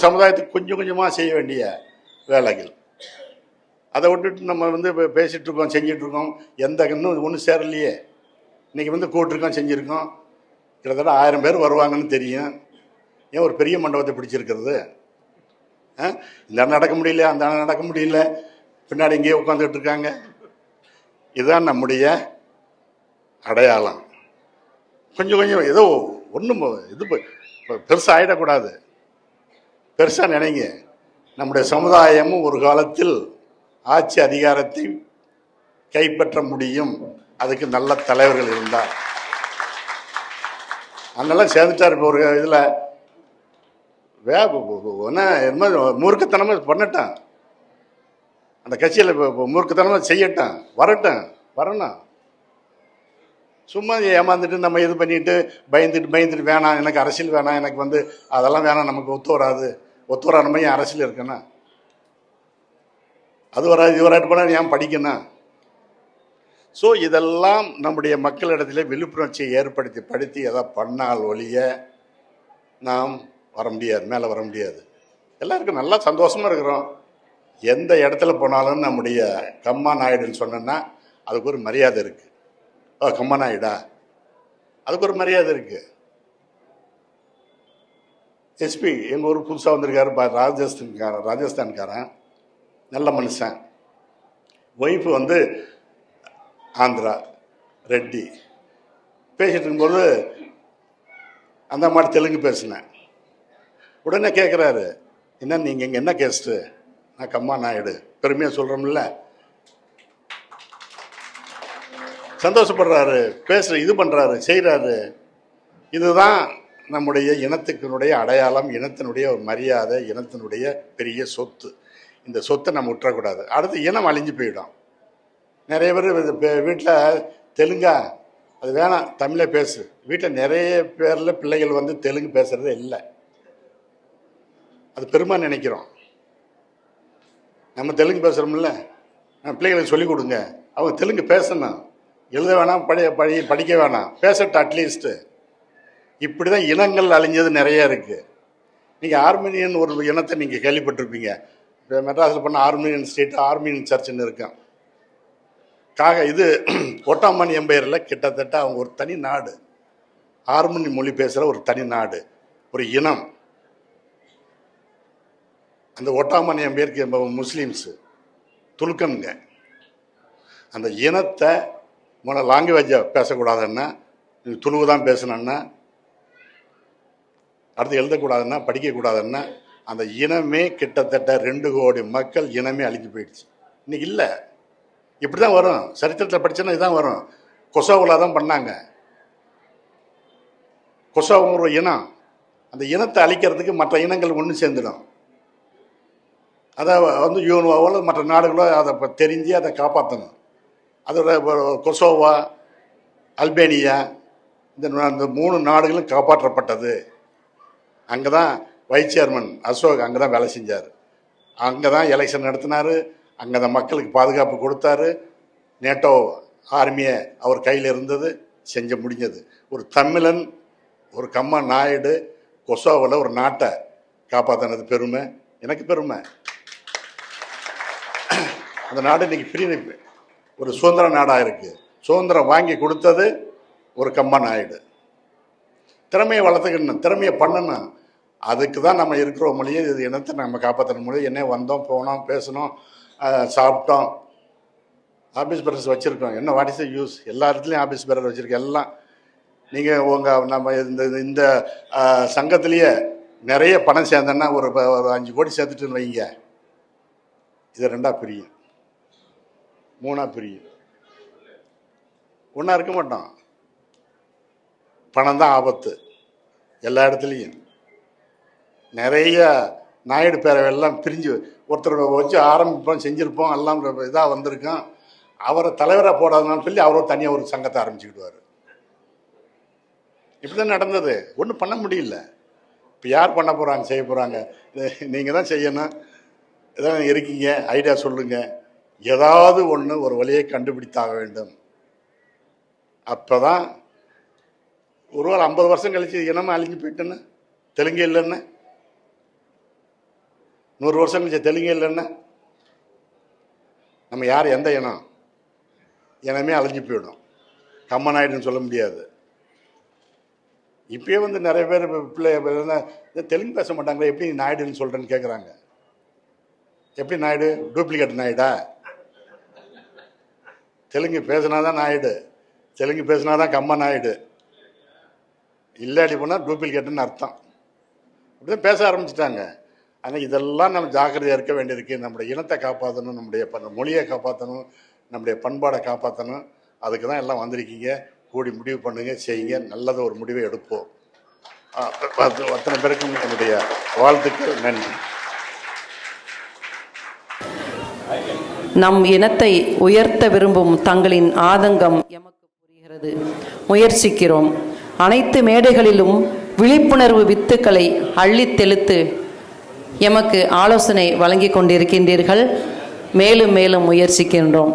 சமுதாயத்துக்கு கொஞ்சம் கொஞ்சமாக செய்ய வேண்டிய வேலைகள். அதை விட்டுட்டு நம்ம வந்து இப்போ இருக்கோம் செஞ்சிட்டு எந்த இன்னும் ஒன்றும் சேரலையே. இன்னைக்கு வந்து கூட்டிருக்கோம் செஞ்சுருக்கோம். கிட்டத்தட்ட ஆயிரம் பேர் வருவாங்கன்னு தெரியும். ஏன் ஒரு பெரிய மண்டபத்தை பிடிச்சிருக்கிறது? ஆ? இந்த நடக்க முடியல அந்த நடக்க முடியல. பின்னாடி இங்கேயே உட்காந்துட்டு இருக்காங்க இதுதான் நம்முடைய அடையாளம். கொஞ்சம் கொஞ்சம் ஏதோ ஒன்றும் இது பெருசாக ஆகிடக்கூடாது பெருசாக நினைங்க. நம்முடைய சமுதாயமும் ஒரு காலத்தில் ஆட்சி அதிகாரத்தை கைப்பற்ற முடியும். அதுக்கு நல்ல தலைவர்கள் இருந்தார். அதெல்லாம் சேர்ந்துட்டார் இப்போ ஒரு இதில். வே என்ன என்ன மூர்க்கத்தனமாக பண்ணட்டான். அந்த கட்சியில் இப்போ மூர்க்கத்தனமாக செய்யட்டான். வரட்டும் வரணும். சும்மா ஏமாந்துட்டு நம்ம இது பண்ணிட்டு பயந்துட்டு பயந்துட்டு வேணாம் எனக்கு அரசியல் வேணாம் எனக்கு வந்து அதெல்லாம் வேணாம் நமக்கு ஒத்து வராது. ஒத்துவரான மையம் அரசியல் இருக்கணும் அது வராது இது வராட்டு போனால் ஏன் படிக்கணும்? ஸோ இதெல்லாம் நம்முடைய மக்களிடத்தில் விழிப்புணர்ச்சியை ஏற்படுத்தி படுத்தி எதை பண்ணால் ஒழிய நாம் வர முடியாது மேலே வர முடியாது. எல்லாருக்கும் நல்லா சந்தோஷமாக இருக்கிறோம். எந்த இடத்துல போனாலும் நம்முடைய கம்மா நாயுடுன்னு சொன்னோன்னா அதுக்கு ஒரு மரியாதை இருக்குது ஓ கம்மா நாயுடா? அதுக்கு ஒரு மரியாதை இருக்குது எஸ்பி எங்கள் ஊர் புதுசாக வந்திருக்காரு பா- ராஜஸ்தான்காரன் ராஜஸ்தான்காரன். நல்ல மனுஷன். ஒய்ஃபு வந்து ஆந்திரா ரெட்டி. பேசிட்டு இருக்கும்போது அந்த மாதிரி தெலுங்கு பேசினேன். உடனே கேட்குறாரு என்ன நீங்கள் இங்கே என்ன கேஸ்ட்டு நான் கம்மா நாயுடு பெருமையாக சொல்கிறோம்ல சந்தோஷப்படுறாரு பேசுகிற இது பண்ணுறாரு செய்கிறாரு இதுதான் நம்முடைய இனத்துக்கினுடைய அடையாளம் இனத்தினுடைய ஒரு மரியாதை இனத்தினுடைய பெரிய சொத்து. இந்த சொத்தை நம்ம விட்டுறக்கூடாது அடுத்து இனம் அழிஞ்சு போயிடும். நிறைய பேர் வீட்டில் தெலுங்கா அது வேணாம் தமிழே பேசு. வீட்டில் நிறைய பேரில் பிள்ளைகள் வந்து தெலுங்கு பேசுகிறது இல்லை. அது பெருமை நினைக்கிறோம். நம்ம தெலுங்கு பேசுகிறோம்ல நம்ம பிள்ளைகளுக்கு சொல்லிக் கொடுங்க. அவங்க தெலுங்கு பேசணும். எழுத வேணாம் படி படி படிக்க வேணாம். பேசட்டும் அட்லீஸ்ட்டு இப்படி தான் இனங்கள் அழிஞ்சது நிறைய இருக்குது நீங்கள் ஆர்மீனியன் ஒரு இனத்தை நீங்கள் கேள்விப்பட்டிருப்பீங்க. இப்போ மெட்ராஸில் பண்ண ஆர்மீனியன் ஸ்டேட் ஆர்மீனியன் சர்ச்சுன்னு இருக்கான் காக இது ஒட்டாமன் எம்பையரில் கிட்டத்தட்ட அவங்க ஒரு தனி நாடு. ஆர்மனி மொழி பேசுகிற ஒரு தனி நாடு ஒரு இனம். அந்த ஒட்டாமன் எம்பையருக்கு எம்ப முஸ்லீம்ஸு துலுக்கனுங்க. அந்த இனத்தை முன்ன லாங்குவேஜை பேசக்கூடாதுன்னா நீங்கள் துளுவு தான் பேசணுன்னா அடுத்து எழுதக்கூடாதுன்னா படிக்கக்கூடாதுன்னா அந்த இனமே கிட்டத்தட்ட ரெண்டு கோடி மக்கள் இனமே அழிஞ்சு போயிடுச்சு. இன்னைக்கு இல்லை. இப்படி தான் வரும். சரித்திரத்தில் படித்தோன்னா இதுதான் வரும். கொசோவில் தான் பண்ணாங்க. கொசோவோ இனம் அந்த இனத்தை அழிக்கிறதுக்கு மற்ற இனங்கள் ஒன்று சேர்ந்துடும். அதை வந்து யூனோவோ மற்ற நாடுகளோ அதை தெரிஞ்சு அதை காப்பாற்றணும் அதோட கொசோவா அல்பேனியா இந்த இந்த மூணு நாடுகளும் காப்பாற்றப்பட்டது. அங்கே தான் வைஸ் சேர்மன் அசோக் அங்கே தான் வேலை செஞ்சார். அங்கே தான் எலெக்ஷன் நடத்தினார். அங்கே தான் மக்களுக்கு பாதுகாப்பு கொடுத்தாரு. நேட்டோ ஆர்மியை அவர் கையில் இருந்தது. செஞ்ச முடிஞ்சது. ஒரு தமிழன் ஒரு கம்மா நாயுடு கொசோவில் ஒரு நாட்டை காப்பாற்றினது பெருமை. எனக்கு பெருமை. அந்த நாடு இன்னைக்கு ஃப்ரீ ஒரு சுதந்திர நாடாக இருக்குது சுதந்திரம் வாங்கி கொடுத்தது ஒரு கம்மா நாயுடு. திறமையை வளர்த்துக்கணும். திறமையை பண்ணணும். அதுக்கு தான் நம்ம இருக்கிற மொழியை இது இனத்தை நம்ம காப்பாற்றணும் முடியும் என்ன வந்தோம் போனோம் பேசணும் சாப்பிட்டோம். ஆஃபீஸ் பேரர்ஸ் வச்சுருக்கோம். என்ன வாட் இஸ் யூஸ் எல்லா இடத்துலையும் ஆஃபீஸ் பேரர் வச்சுருக்கோம். எல்லாம். நீங்கள் உங்கள் நம்ம இந்த இந்த சங்கத்திலேயே நிறைய பணம் சேர்ந்தோன்னா ஒரு ப- ஒரு அஞ்சு கோடி சேர்த்துட்டுன்னு வைங்க. இது ரெண்டாக பிரியும். மூணாக பிரியும். ஒன்றா இருக்க மாட்டோம். பணம் தான் ஆபத்து. எல்லா இடத்துலையும். நிறைய நாயுடு பேரவையெல்லாம் பிரிஞ்சு ஒருத்தர் வச்சு ஆரம்பிப்போம் செஞ்சுருப்போம் எல்லாம் இதாக வந்திருக்கோம். அவரை தலைவராக போடாதுன்னு சொல்லி அவர் தனியாக ஒரு சங்கத்தை ஆரம்பிச்சுக்கிடுவார். இப்படி தான் நடந்தது. ஒன்றும் பண்ண முடியல. இப்போ யார் பண்ண போகிறாங்க செய்ய போகிறாங்க நீங்கள் தான் செய்யணும். இதான் இருக்கீங்க. ஐடியா சொல்லுங்கள் ஏதாவது ஒன்று ஒரு வழியை கண்டுபிடித்தாக வேண்டும். அப்போ தான் ஒருவேளை ஐம்பது வருஷம் கழிச்சு இனமாக அழிஞ்சு போயிட்டுன்னு? தெலுங்கு இல்லைன்னு? நூறு வருஷம் கழிச்ச தெலுங்கு இல்லைன்னா நம்ம யார் எந்த இனம்? இனமே அழிஞ்சு போயிடும். கம்மன் ஆயிடுன்னு சொல்ல முடியாது. இப்பயே வந்து நிறைய பேர் பிள்ளை தெலுங்கு பேச மாட்டாங்களே எப்படி நீ நாயுடுன்னு சொல்கிறேன்னு கேட்குறாங்க எப்படி நாயுடு? டூப்ளிகேட் நாயுடா? தெலுங்கு பேசினா தான் நாயுடு. தெலுங்கு பேசினா தான் கம்ம நாயுடு. இல்லாடி போனால் டூப்ளிகேட்டுன்னு அர்த்தம். அப்படிதான் பேச ஆரம்பிச்சிட்டாங்க. ஆனால் இதெல்லாம் நம்ம ஜாக்கிரதையாக இருக்க வேண்டியிருக்கு நம்முடைய இனத்தை காப்பாற்றணும் நம்முடைய ப- மொழியை காப்பாற்றணும் நம்முடைய பண்பாடை காப்பாற்றணும் அதுக்கு தான் எல்லாம் வந்திருக்கீங்க. கூடி முடிவு பண்ணுங்க செய்யுங்க. நல்லதை ஒரு முடிவை எடுப்போம். அத்தனை பேருக்கும் என்னுடைய வாழ்த்துக்கள். நன்றி. நம் இனத்தை உயர்த்த விரும்பும் தங்களின் ஆதங்கம் எமக்கு புரிகிறது. முயற்சிக்கிறோம். அனைத்து மேடைகளிலும் விழிப்புணர்வு வித்துக்களை அள்ளித் தெளித்து எமக்கு ஆலோசனை வழங்கிக் கொண்டிருக்கின்றீர்கள். மேலும் மேலும் முயற்சிக்கின்றோம்.